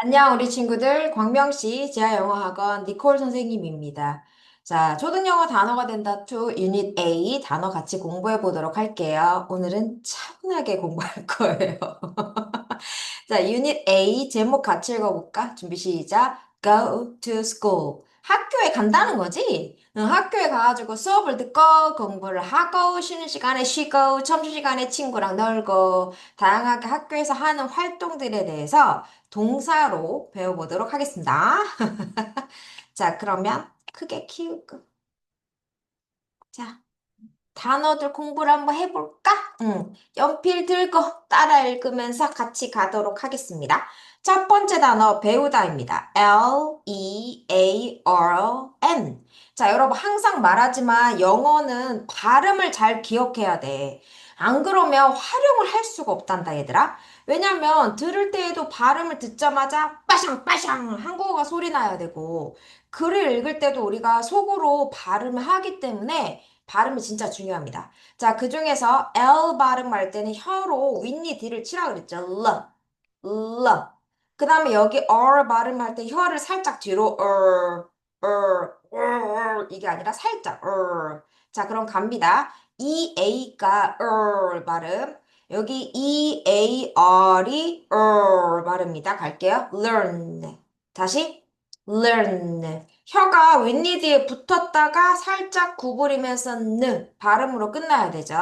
안녕, 우리 친구들. 광명시 지하영어학원 니콜 선생님입니다. 자, 초등영어 단어가 된다 2 유닛 A 단어 같이 공부해 보도록 할게요. 오늘은 차분하게 공부할 거예요. 자, 유닛 A 제목 같이 읽어볼까? 준비 시작. Go to school. 학교에 간다는 거지? 응, 학교에 가가지고 수업을 듣고 공부를 하고 쉬는 시간에 쉬고 점심시간에 친구랑 놀고 다양하게 학교에서 하는 활동들에 대해서 동사로 배워보도록 하겠습니다. 자, 그러면 크게 키우고. 자, 단어들 공부를 한번 해볼까? 응, 연필 들고 따라 읽으면서 같이 가도록 하겠습니다. 첫 번째 단어 배우다입니다. L-E-A-R-N. 자, 여러분 항상 말하지만 영어는 발음을 잘 기억해야 돼. 안 그러면 활용을 할 수가 없단다, 얘들아. 왜냐면 들을 때에도 발음을 듣자마자 빠샹 빠샹 한국어가 소리 나야 되고 글을 읽을 때도 우리가 속으로 발음을 하기 때문에 발음이 진짜 중요합니다. 자, 그 중에서 L 발음할 때는 혀로 윗니 뒤를 치라 그랬죠. L, L. 그 다음에 여기 R 발음할 때 혀를 살짝 뒤로 R, R, R 이게 아니라 살짝 R. 자, 그럼 갑니다. EA가 R 발음. 여기 EAR이 R 발음입니다. 갈게요. learn. 다시 learn. 혀가 윗니디에 붙었다가 살짝 구부리면서 느 발음으로 끝나야 되죠.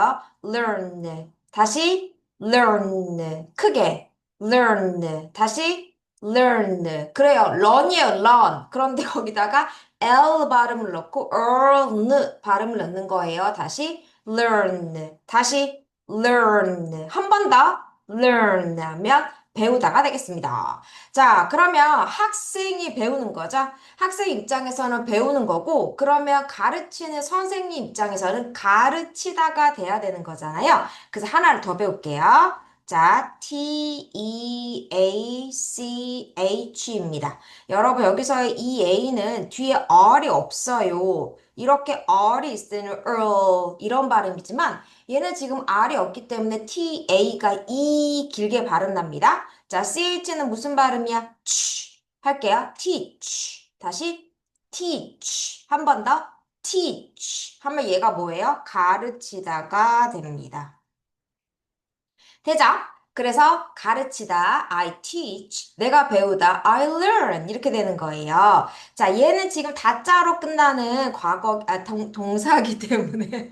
learn. 다시 learn. 크게 learn. 다시 learn. 그래요. learn이에요. learn. 그런데 거기다가 L 발음을 넣고 earn 발음을 넣는 거예요. 다시 learn. 다시 learn. 한 번 더 learn 하면 배우다가 되겠습니다. 자, 그러면 학생이 배우는 거죠. 학생 입장에서는 배우는 거고, 그러면 가르치는 선생님 입장에서는 가르치다가 돼야 되는 거잖아요. 그래서 하나를 더 배울게요. 자, T-E-A-C-H입니다. 여러분, 여기서의 이 A는 뒤에 R이 없어요. 이렇게 R이 있으면 earl 이런 발음이지만 얘는 지금 R이 없기 때문에 TA가 E 길게 발음납니다. 자, CH는 무슨 발음이야? 치 할게요. teach. 다시 teach. 한 번 더. teach. 하면 얘가 뭐예요? 가르치다가 됩니다. 되죠? 그래서 가르치다, I teach, 내가 배우다, I learn 이렇게 되는 거예요. 자, 얘는 지금 다자로 끝나는 과거, 아, 동, 동사기 때문에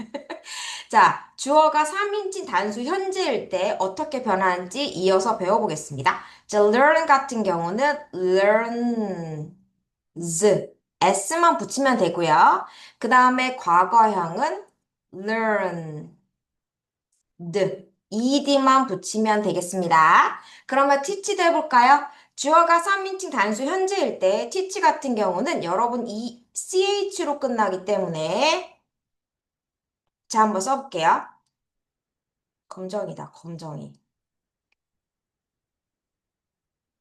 자, 주어가 3인칭 단수 현재일 때 어떻게 변하는지 이어서 배워보겠습니다. 자, learn 같은 경우는 learns, s만 붙이면 되고요. 그 다음에 과거형은 learned, ed만 붙이면 되겠습니다. 그러면 teach도 해볼까요? 주어가 3인칭 단수 현재일 때 teach 같은 경우는 여러분 이 ch로 끝나기 때문에 자, 한번 써볼게요. 검정이다, 검정이.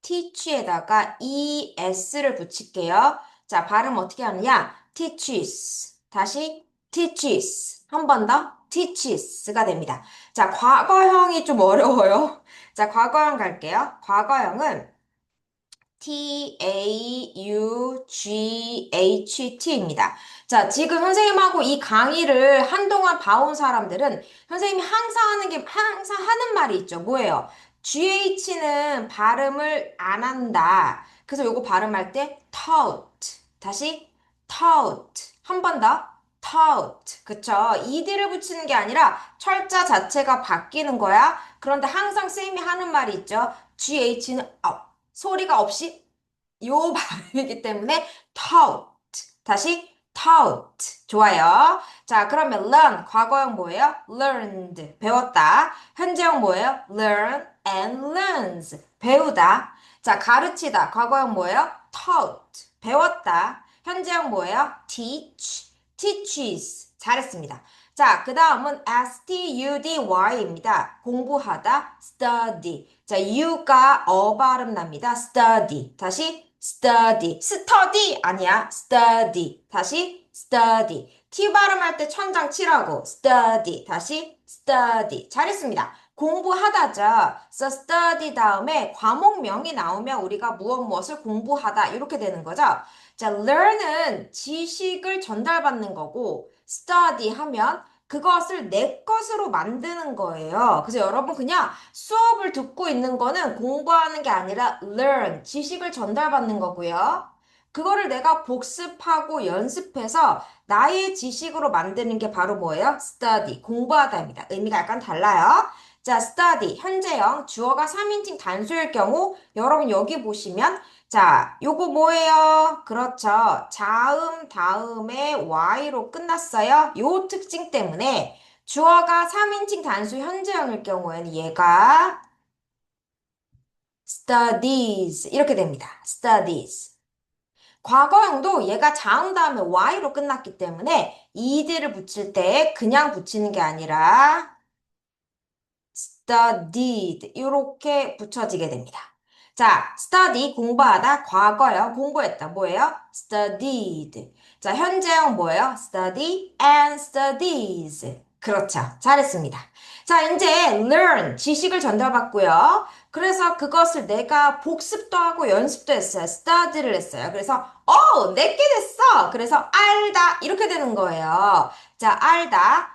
teach에다가 es를 붙일게요. 자, 발음 어떻게 하느냐? teaches. 다시 teaches. 한 번 더. teaches가 됩니다. 자, 과거형이 좀 어려워요. 자, 과거형 갈게요. 과거형은 T-A-U-G-H-T입니다. 자, 지금 선생님하고 이 강의를 한동안 봐온 사람들은 선생님이 항상 하는 게, 항상 하는 말이 있죠. 뭐예요? GH는 발음을 안 한다. 그래서 요거 발음할 때 taught. 다시 taught. 한 번 더. Taught. 그쵸? ed를 붙이는 게 아니라 철자 자체가 바뀌는 거야. 그런데 항상 쌤이 하는 말이 있죠. GH는 업. 소리가 없이 요 발음이기 때문에 taught. 다시 taught. 좋아요. 자, 그러면 learn 과거형 뭐예요? learned. 배웠다. 현재형 뭐예요? learn and learns. 배우다. 자, 가르치다. 과거형 뭐예요? taught. 배웠다. 현재형 뭐예요? teach. Teaches. 잘했습니다. 자, 그 다음은 study입니다. 공부하다, study. 자, U가 어 발음 납니다. study. 다시 study. study 아니야. study. 다시 study. T 발음할 때 천장 치라고. study. 다시 study. 잘했습니다. 공부하다죠. so study 다음에 과목명이 나오면 우리가 무엇 무엇을 공부하다 이렇게 되는 거죠. 자, learn은 지식을 전달받는 거고 study 하면 그것을 내 것으로 만드는 거예요. 그래서 여러분 그냥 수업을 듣고 있는 거는 공부하는 게 아니라 learn, 지식을 전달받는 거고요. 그거를 내가 복습하고 연습해서 나의 지식으로 만드는 게 바로 뭐예요? study, 공부하다입니다. 의미가 약간 달라요. 자, study, 현재형, 주어가 3인칭 단수일 경우 여러분 여기 보시면 자, 요거 뭐예요? 그렇죠. 자음 다음에 y로 끝났어요. 요 특징 때문에 주어가 3인칭 단수 현재형일 경우에는 얘가 studies 이렇게 됩니다. studies. 과거형도 얘가 자음 다음에 y로 끝났기 때문에 이들을 붙일 때 그냥 붙이는 게 아니라 studied 이렇게 붙여지게 됩니다. 자, study 공부하다 과거형 공부했다 뭐예요? studied. 자, 현재형 뭐예요? study and studies. 그렇죠. 잘했습니다. 자, 이제 learn 지식을 전달받고요. 그래서 그것을 내가 복습도 하고 연습도 했어요. study를 했어요. 그래서 어, 내게 됐어. 그래서 알다 이렇게 되는 거예요. 자, 알다.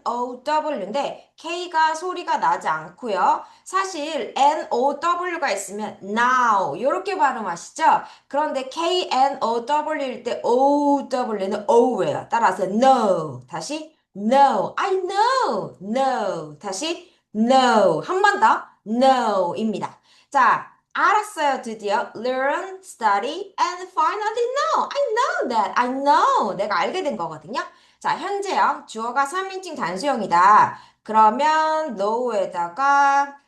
K-N-O-W인데 K가 소리가 나지 않고요. 사실 N-O-W가 있으면 now 이렇게 발음하시죠? 그런데 K-N-O-W일 때 O-W는 O예요. 따라서 no. 다시 no. I know. no. 다시 no. 한 번 더 no입니다. 자, 알았어요. 드디어 learn, study, and finally know. I know that. I know. 내가 알게 된 거거든요. 자, 현재형 주어가 3인칭 단수형이다. 그러면 know에다가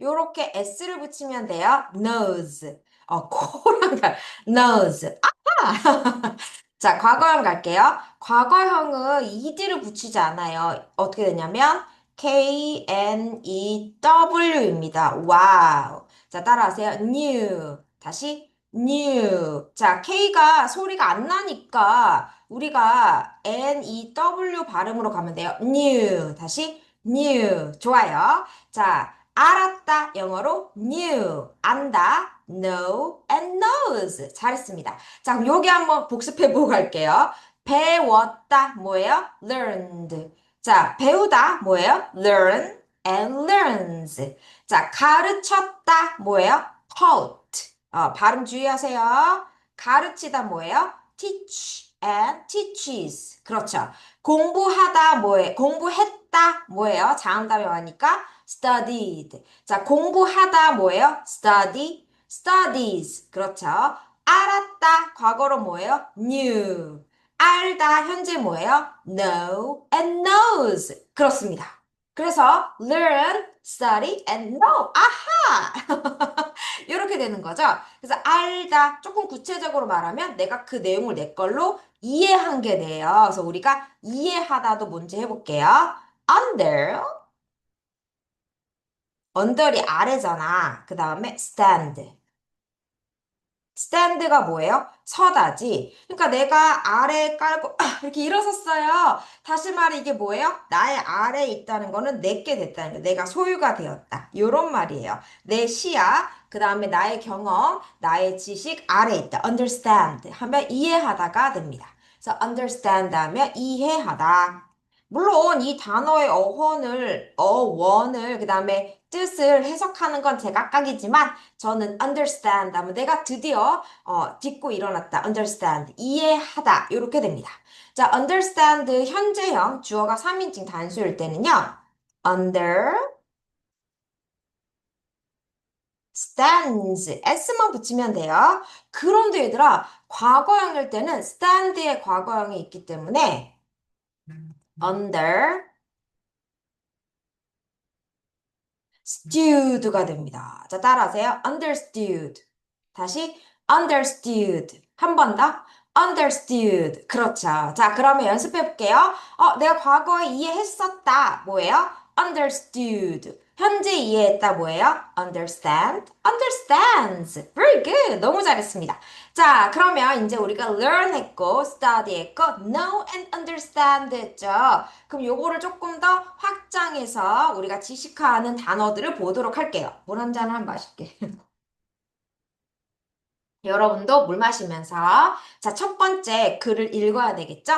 요렇게 s를 붙이면 돼요. knows. 어, 코랑 가. knows. 아하! 자, 과거형 갈게요. 과거형은 ed를 붙이지 않아요. 어떻게 되냐면 K-N-E-W입니다. 와우. 자, 따라하세요. new. 다시 new. 자, K가 소리가 안 나니까 우리가 N-E-W 발음으로 가면 돼요. new. 다시 new. 좋아요. 자, 알았다. 영어로 knew. 안다. know and knows. 잘했습니다. 자, 그럼 여기 한번 복습해 보고 갈게요. 배웠다. 뭐예요? learned. 자, 배우다. 뭐예요? learn and learns. 자, 가르쳤다. 뭐예요? taught. 어, 발음 주의하세요. 가르치다 뭐예요? teach and teaches. 그렇죠. 공부하다 뭐예요? 공부했다 뭐예요? 자음 다음에 와니까 studied. 자, 공부하다 뭐예요? study, studies. 그렇죠. 알았다 과거로 뭐예요? knew. 알다 현재 뭐예요? know and knows. 그렇습니다. 그래서 learn, study and know. 아하! 이렇게 되는 거죠. 그래서 알다 조금 구체적으로 말하면 내가 그 내용을 내 걸로 이해한 게 돼요. 그래서 우리가 이해하다도 뭔지 해볼게요. under under이 아래잖아. 그 다음에 stand. Stand가 뭐예요? 서다지. 그러니까 내가 아래 깔고 이렇게 일어섰어요. 다시 말해 이게 뭐예요? 나의 아래에 있다는 거는 내게 됐다는 거. 내가 소유가 되었다. 이런 말이에요. 내 시야, 그 다음에 나의 경험, 나의 지식 아래에 있다. understand 하면 이해하다가 됩니다. 그래서 understand 하면 이해하다. 물론 이 단어의 어원을, 어원을, 그 다음에 뜻을 해석하는 건 제각각이지만 저는 understand 하면 내가 드디어 어, 딛고 일어났다. understand, 이해하다. 이렇게 됩니다. 자, understand 현재형 주어가 3인칭 단수일 때는요. under stands, s만 붙이면 돼요. 그런데 얘들아, 과거형일 때는 stand의 과거형이 있기 때문에 under stud가 됩니다. 자, 따라하세요. understood. 다시 understood. 한 번 더. understood. 그렇죠. 자, 그러면 연습해 볼게요. 어, 내가 과거에 이해했었다. 뭐예요? understood. 현재 이해했다 뭐예요? understand, understands. Very good. 너무 잘했습니다. 자, 그러면 이제 우리가 learn 했고, study 했고, know and understand 했죠. 그럼 요거를 조금 더 확장해서 우리가 지식화하는 단어들을 보도록 할게요. 물 한 잔 한 마실게. 여러분도 물 마시면서 자, 첫 번째 글을 읽어야 되겠죠?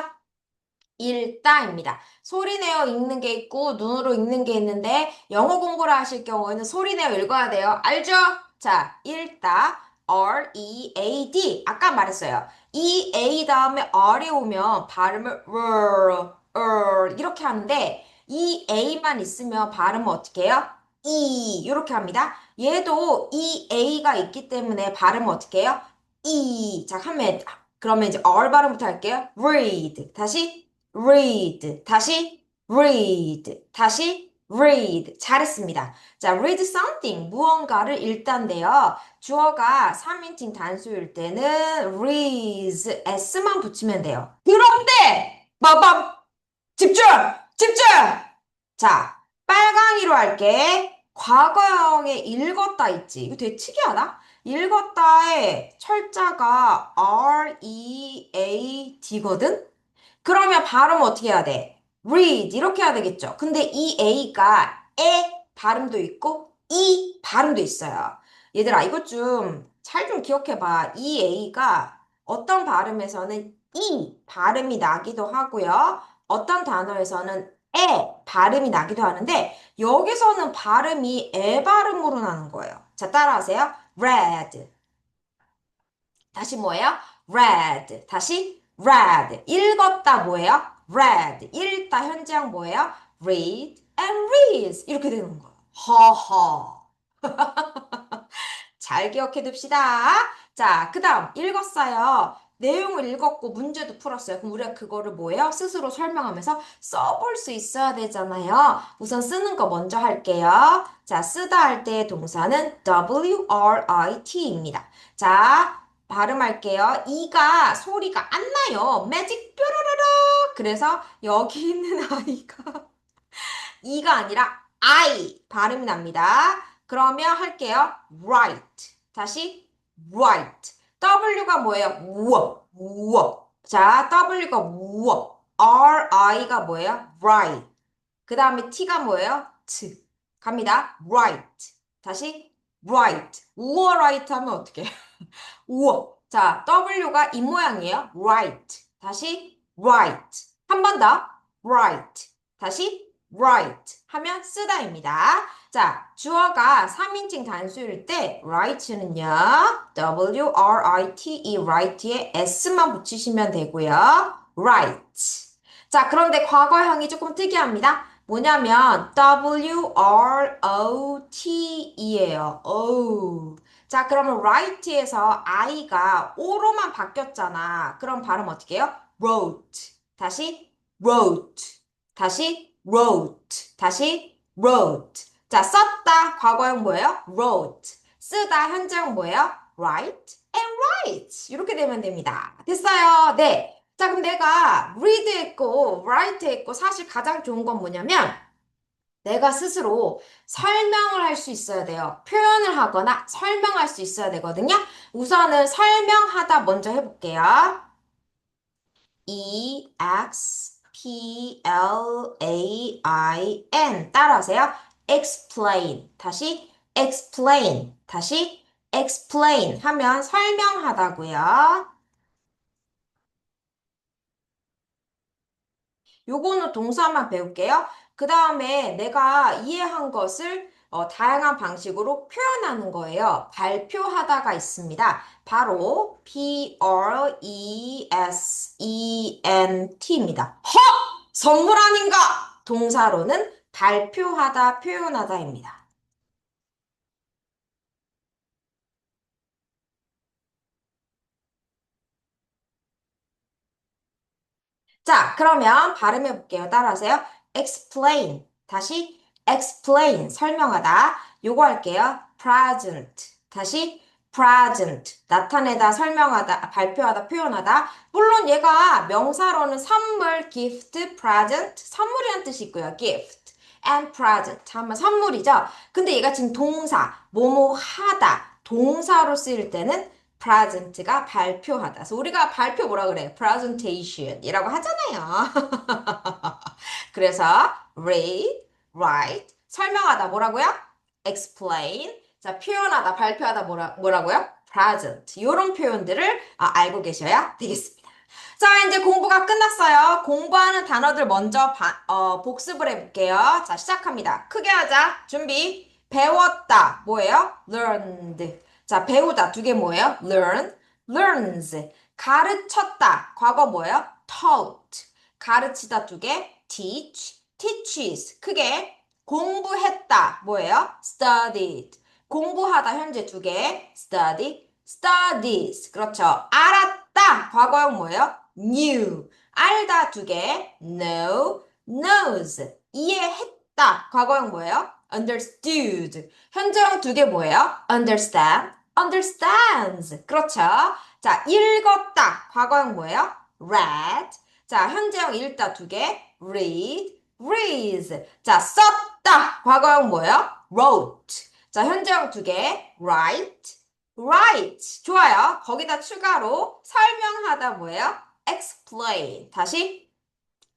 읽다입니다. 소리 내어 읽는 게 있고 눈으로 읽는 게 있는데 영어 공부를 하실 경우에는 소리 내어 읽어야 돼요. 알죠? 자, 읽다 R-E-A-D 아까 말했어요. 이 A 다음에 R이 오면 발음을 R, R 이렇게 하는데 이 A만 있으면 발음은 어떻게 해요? E 이렇게 합니다. 얘도 이 A가 있기 때문에 발음은 어떻게 해요? E 자 하면 그러면 이제 R 발음부터 할게요. read 다시 read 다시 read 다시 read 잘했습니다. 자 read something 무언가를 읽단데요. 주어가 3인칭 단수일 때는 reads s만 붙이면 돼요. 그런데 빠밤 집중 집중 자 빨강이로 할게. 과거형에 읽었다 있지. 이거 되게 특이하다. 읽었다에 철자가 R-E-A-D거든? 그러면 발음 어떻게 해야 돼? read 이렇게 해야 되겠죠. 근데 이 A가 에 발음도 있고 이 발음도 있어요. 얘들아 이것 좀 잘 좀 기억해봐. 이 A가 어떤 발음에서는 이 발음이 나기도 하고요. 어떤 단어에서는 에 발음이 나기도 하는데 여기서는 발음이 에 발음으로 나는 거예요. 자 따라하세요. red 다시 뭐예요? read 다시 read 읽었다 뭐예요? read 읽다 현재형 뭐예요? read and reads 이렇게 되는 거예요. 허허 잘 기억해 둡시다. 자, 그 다음 읽었어요. 내용을 읽었고 문제도 풀었어요. 그럼 우리가 그거를 뭐예요? 스스로 설명하면서 써볼 수 있어야 되잖아요. 우선 쓰는 거 먼저 할게요. 자, 쓰다 할 때의 동사는 W-R-I-T입니다. 자, 발음할게요. 이가 소리가 안 나요. 매직 뾰로로로. 그래서 여기 있는 아이가 이가 아니라 I 발음이 납니다. 그러면 할게요. right. 다시 right. W가 뭐예요? 우어, 우어. 자, W가 우어. R-I가 뭐예요? right. 그 다음에 T가 뭐예요? t. 갑니다. right. 다시 right. 우어 right 하면 어떻게 해요? 우어. 자, W가 이 모양이에요. right. 다시 right. 한 번 더. right. 다시 right 하면 쓰다입니다. 자, 주어가 3인칭 단수일 때 right는요. W-R-I-T-E right에 s만 붙이시면 되고요. right. 자, 그런데 과거형이 조금 특이합니다. 뭐냐면 W-R-O-TE예요. O. 자, 그러면 right에서 I가 O로만 바뀌었잖아. 그럼 발음 어떻게 해요? wrote. 다시 wrote. 다시 wrote. 다시 wrote. 자, 썼다. 과거형 뭐예요? wrote. 쓰다. 현재형 뭐예요? write and write. 이렇게 되면 됩니다. 됐어요. 네. 자, 그럼 내가 read 했고, write 했고, 사실 가장 좋은 건 뭐냐면, 내가 스스로 설명을 할 수 있어야 돼요. 표현을 하거나 설명할 수 있어야 되거든요. 우선은 설명하다 먼저 해볼게요. E, X, P, L, A, I, N. 따라하세요. explain. 다시 explain. 다시 explain 하면 설명하다고요. 요거는 동사만 배울게요. 그 다음에 내가 이해한 것을 어, 다양한 방식으로 표현하는 거예요. 발표하다가 있습니다. 바로 P-R-E-S-E-N-T입니다. 허! 선물 아닌가? 동사로는 발표하다, 표현하다입니다. 자, 그러면 발음해 볼게요. 따라하세요. Explain. 다시 explain. 설명하다. 요거 할게요. present. 다시 present. 나타내다, 설명하다, 발표하다, 표현하다. 물론 얘가 명사로는 선물, gift, present, 선물이란 뜻이 있고요. gift. and present. 잠깐만, 선물이죠? 근데 얘가 지금 동사, 뭐뭐 하다, 동사로 쓰일 때는 present가 발표하다. 그래서 우리가 발표 뭐라 그래? presentation이라고 하잖아요. 그래서 read, write, 설명하다 뭐라고요? explain. 자, 표현하다, 발표하다 뭐라, 뭐라고요? present. 이런 표현들을 아, 알고 계셔야 되겠습니다. 자, 이제 공부가 끝났어요. 공부하는 단어들 먼저 바- 어, 복습을 해볼게요. 자, 시작합니다. 크게 하자. 준비. 배웠다. 뭐예요? learned. 자, 배우다. 두 개 뭐예요? learn, learns. 가르쳤다. 과거 뭐예요? taught. 가르치다 두 개. teach, teaches. 크게. 공부했다. 뭐예요? studied. 공부하다 현재 두 개. study, studies. 그렇죠. 알았다. 과거형 뭐예요? knew. 알다 두 개. know, knows. 이해했다. 과거형 뭐예요? understood. 현재형 두 개 뭐예요? understand, understands. 그렇죠. 자, 읽었다. 과거형 뭐예요? read. 자, 현재형 읽다 두 개. read, reads. 자, 썼다. 과거형 뭐예요? wrote. 자, 현재형 두 개. write, write. 좋아요. 거기다 추가로 설명하다 뭐예요? explain. 다시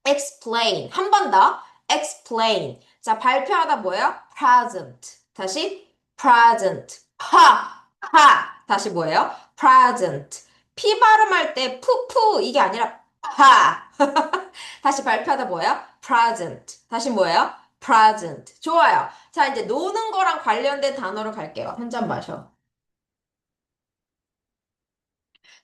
explain. 한 번 더. explain. 자, 발표하다 뭐예요? present. 다시 present. 하, 하. 다시 뭐예요? present. 피 발음할 때 푸푸 이게 아니라 하. 다시 발표하다 뭐예요? present. 다시 뭐예요? present. 좋아요. 자, 이제 노는 거랑 관련된 단어로 갈게요. 한 잔 마셔.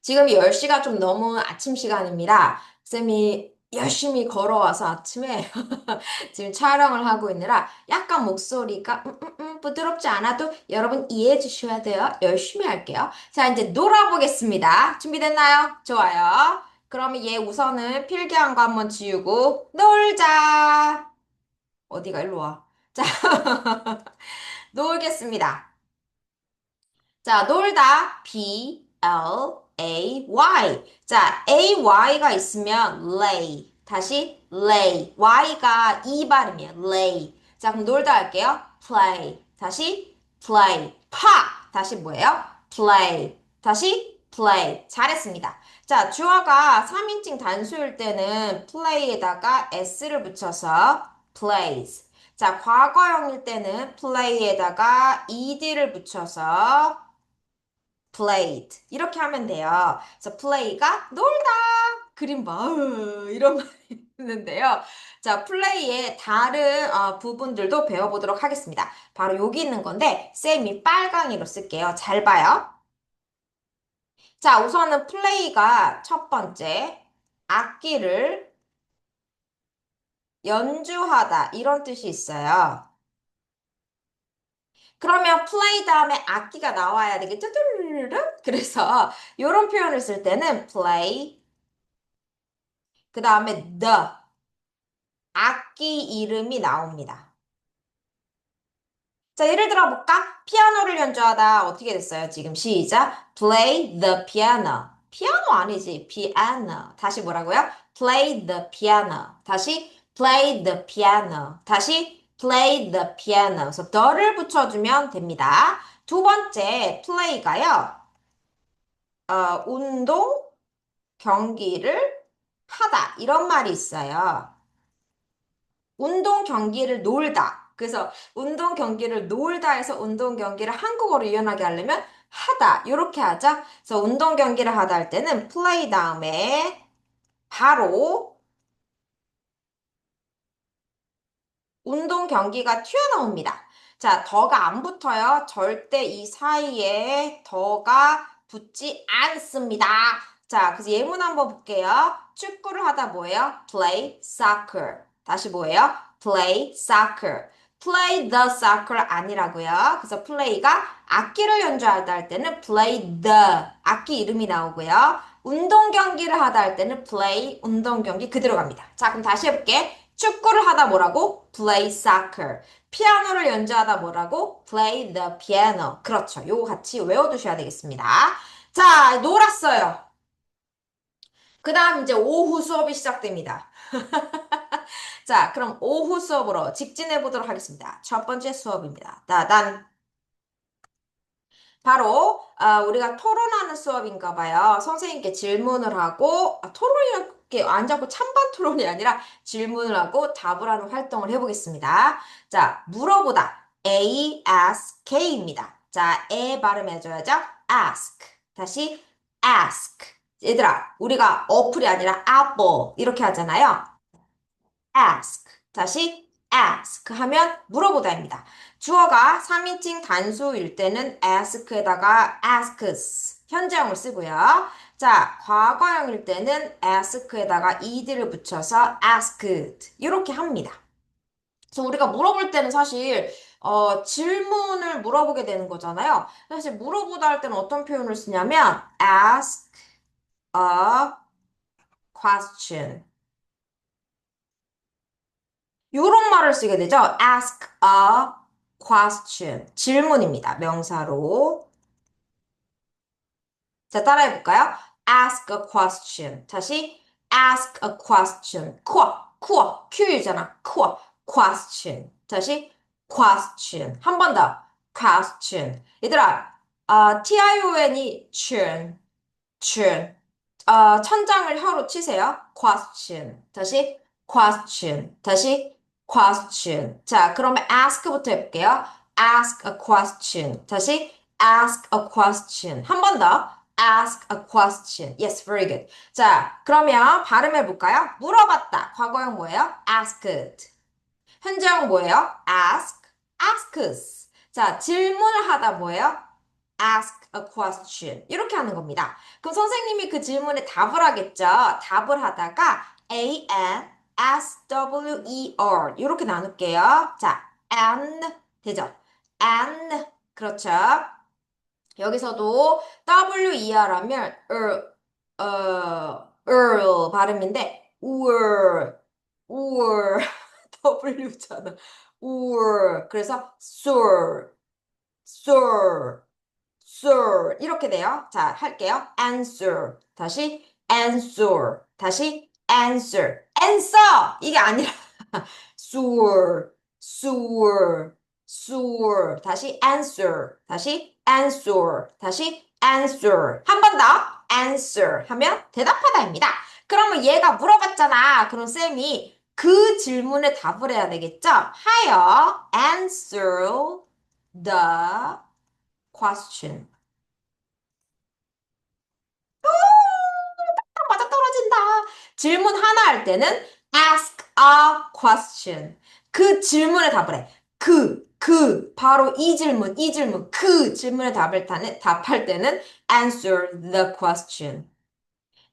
지금 10시가 좀 너무 아침 시간입니다. 쌤이 열심히 걸어와서 아침에 지금 촬영을 하고 있느라 약간 목소리가 음, 음, 음, 부드럽지 않아도 여러분 이해해 주셔야 돼요. 열심히 할게요. 자, 이제 놀아보겠습니다. 준비됐나요? 좋아요. 그러면 얘 우선은 필기한 거 한번 지우고 놀자. 어디가 일로 와. 자, 놀겠습니다. 자, 놀다. B, L, A, Y. 자, A, Y가 있으면 lay. 다시 lay. Y가 E 발음이에요. lay. 자, 그럼 놀다 할게요. play. 다시 play. 파. 다시 뭐예요? play. 다시 play. 잘했습니다. 자, 주어가 3인칭 단수일 때는 play에다가 s를 붙여서 plays. 자, 과거형일 때는 play에다가 ed를 붙여서 played. 이렇게 하면 돼요. 그래서 play가 놀다. 그림 봐. 으, 이런 말이 있는데요. 자, 플레이의 다른 어, 부분들도 배워보도록 하겠습니다. 바로 여기 있는 건데, 쌤이 빨강이로 쓸게요. 잘 봐요. 자, 우선은 플레이가 첫 번째, 악기를 연주하다. 이런 뜻이 있어요. 그러면 play 다음에 악기가 나와야 되겠죠? 뚜루루루. 그래서 이런 표현을 쓸 때는 play 그 다음에 the 악기 이름이 나옵니다. 자, 예를 들어 볼까? 피아노를 연주하다 어떻게 됐어요? 지금 시작. play the piano. 피아노 아니지. piano. 다시 뭐라고요? play the piano. 다시 play the piano. 다시 play the piano. 그래서 the를 붙여주면 됩니다. 두 번째 play가요. 어, 운동, 경기를 하다. 이런 말이 있어요. 운동 경기를 놀다. 그래서 운동 경기를 놀다 해서 운동 경기를 한국어로 유연하게 하려면 하다. 이렇게 하자. 그래서 운동 경기를 하다 할 때는 play 다음에 바로 운동 경기가 튀어나옵니다. 자, 더가 안 붙어요. 절대 이 사이에 더가 붙지 않습니다. 자, 그래서 예문 한번 볼게요. 축구를 하다 뭐예요? play soccer. 다시 뭐예요? play soccer. play the soccer 아니라고요. 그래서 play가 악기를 연주하다 할 때는 play the 악기 이름이 나오고요. 운동 경기를 하다 할 때는 play 운동 경기 그대로 갑니다. 자, 그럼 다시 해볼게. 축구를 하다 뭐라고? play soccer. 피아노를 연주하다 뭐라고? play the piano. 그렇죠. 요거 같이 외워두셔야 되겠습니다. 자, 놀았어요. 그 다음 이제 오후 수업이 시작됩니다. 자, 그럼 오후 수업으로 직진해 보도록 하겠습니다. 첫 번째 수업입니다. 따단. 바로 아, 우리가 토론하는 수업인가 봐요. 선생님께 질문을 하고 아, 토론이 렇게 안 잡고 찬반 토론이 아니라 질문을 하고 답을 하는 활동을 해보겠습니다. 자, 물어보다 A, ask, K입니다. 자, 에 발음해줘야죠. ask. 다시 ask. 얘들아, 우리가 어플이 아니라 apple 이렇게 하잖아요. ask. 다시 ask 하면 물어보다입니다. 주어가 3인칭 단수일 때는 ask에다가 asks 현재형을 쓰고요. 자, 과거형일 때는 ask에다가 ed를 붙여서 asked 이렇게 합니다. 그래서 우리가 물어볼 때는 사실 어, 질문을 물어보게 되는 거잖아요. 사실 물어보다 할 때는 어떤 표현을 쓰냐면 ask a question 요런 말을 쓰게 되죠. ask a question. 질문입니다. 명사로. 자, 따라해 볼까요? Ask a question. 다시 ask a question. q, q, q잖아. q, question. 다시 question. 한 번 더. question. 얘들아, 어, tion이 춘, 춘. 어, 천장을 혀로 치세요. question. 다시 question. 다시 question. 자, 그러면 ask부터 해볼게요. ask a question. 다시 ask a question. 한 번 더. Ask a question. Yes, very good. 자, 그러면 발음해 볼까요? 물어봤다. 과거형 뭐예요? asked. 현재형 뭐예요? ask, asks. 자, 질문을 하다 뭐예요? ask a question. 이렇게 하는 겁니다. 그럼 선생님이 그 질문에 답을 하겠죠? 답을 하다가 a, n, S-W-E-R 이렇게 나눌게요. 자, N 되죠? N 그렇죠? 여기서도 W-E-R 하면 er, 어, er 발음인데 ur, ur W잖아. ur 그래서 sur, sur, sur 이렇게 돼요. 자, 할게요. answer 다시 answer 다시 answer answer 이게 아니라 sewer sewer sewer 다시 answer 다시 answer 다시 answer 한 번 더 answer 하면 대답하다입니다. 그러면 얘가 물어봤잖아. 그럼 쌤이 그 질문에 답을 해야 되겠죠? 하여 answer the question. 맞아 떨어진다. 질문 하나 할 때는 ask a question. 그 질문에 답을 해. 그, 그, 바로 이 질문, 이 질문, 그 질문에 답을 타는, 답할 때는 answer the question.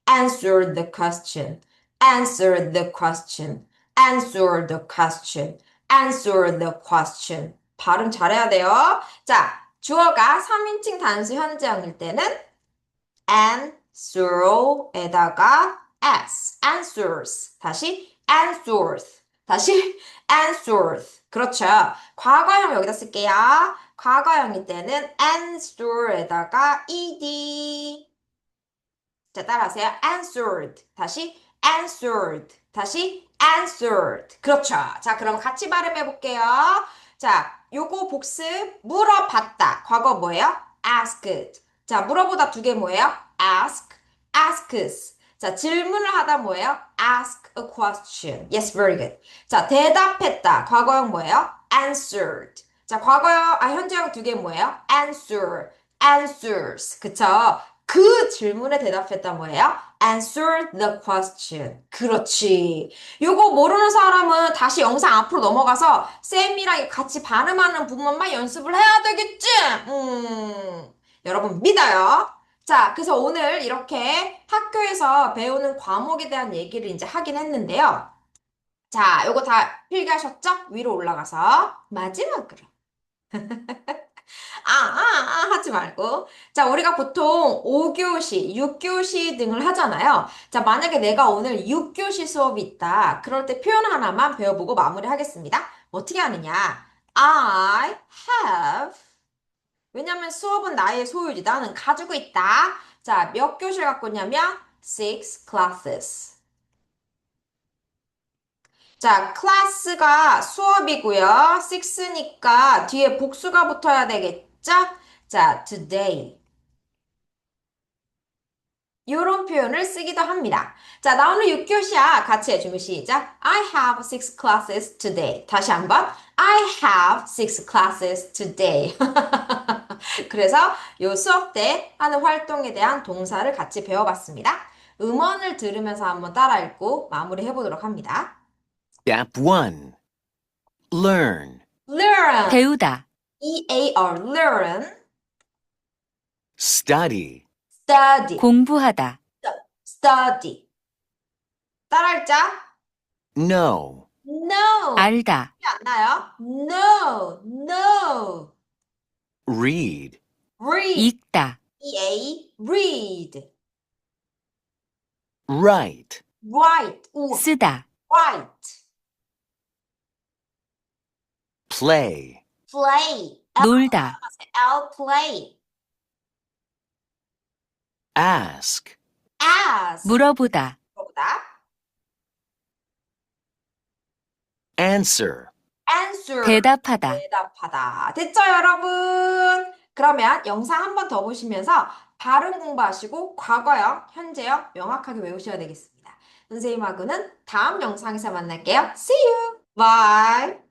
answer the question. answer the question. answer the question. answer the question. 발음 잘해야 돼요. 자, 주어가 3인칭 단수 현재형일 때는 answer에다가 s, answers. 다시 answers. 다시 answers. 그렇죠. 과거형 여기다 쓸게요. 과거형일 때는 answer에다가 ed. 자, 따라하세요. answered. 다시 answered. 다시 answered. 그렇죠. 자, 그럼 같이 발음해 볼게요. 자, 요거 복습 물어봤다. 과거 뭐예요? asked. 자, 물어보다 두 개 뭐예요? ask, asks. 자, 질문을 하다 뭐예요? ask a question. Yes, very good. 자, 대답했다. 과거형 뭐예요? answered. 자, 과거형, 아, 현재형 두 개 뭐예요? answer, answers. 그쵸? 그 질문에 대답했다 뭐예요? answer the question. 그렇지. 요거 모르는 사람은 다시 영상 앞으로 넘어가서 쌤이랑 같이 발음하는 부분만 연습을 해야 되겠지? 음, 여러분 믿어요. 자, 그래서 오늘 이렇게 학교에서 배우는 과목에 대한 얘기를 이제 하긴 했는데요. 자, 요거 다 필기하셨죠? 위로 올라가서 마지막으로. 아, 아, 아, 하지 말고. 자, 우리가 보통 5교시, 6교시 등을 하잖아요. 자, 만약에 내가 오늘 6교시 수업이 있다. 그럴 때 표현 하나만 배워보고 마무리하겠습니다. 어떻게 하느냐? I have. 왜냐면 수업은 나의 소유지. 나는 가지고 있다. 자, 몇 교실 갖고 있냐면 six classes. 자, 클래스가 수업이고요. six니까 뒤에 복수가 붙어야 되겠죠? 자, today. 이런 표현을 쓰기도 합니다. 자, 나 오늘 6교시야. 같이 해주면 시작. I have six classes today. 다시 한번. I have six classes today. 그래서 요 수업 때 하는 활동에 대한 동사를 같이 배워봤습니다. 음원을 들으면서 한번 따라 읽고 마무리 해 보도록 합니다. Step 1. Learn. learn, 배우다, E-A-R, learn, Study. study, 공부하다, study. 따라 읽자. Know. No. 알다, 안 나요? No, no. Read. Read, 읽다, E-A, read. Write. Write, 우, 쓰다, write. Play. Play, 놀다, L, play. Ask. Ask, 물어보다, 물어보다. Answer. Answer, 대답하다. 대답하다. 됐죠, 여러분? 그러면 영상 한 번 더 보시면서 발음 공부하시고 과거형, 현재형 명확하게 외우셔야 되겠습니다. 선생님하고는 다음 영상에서 만날게요. See you! Bye!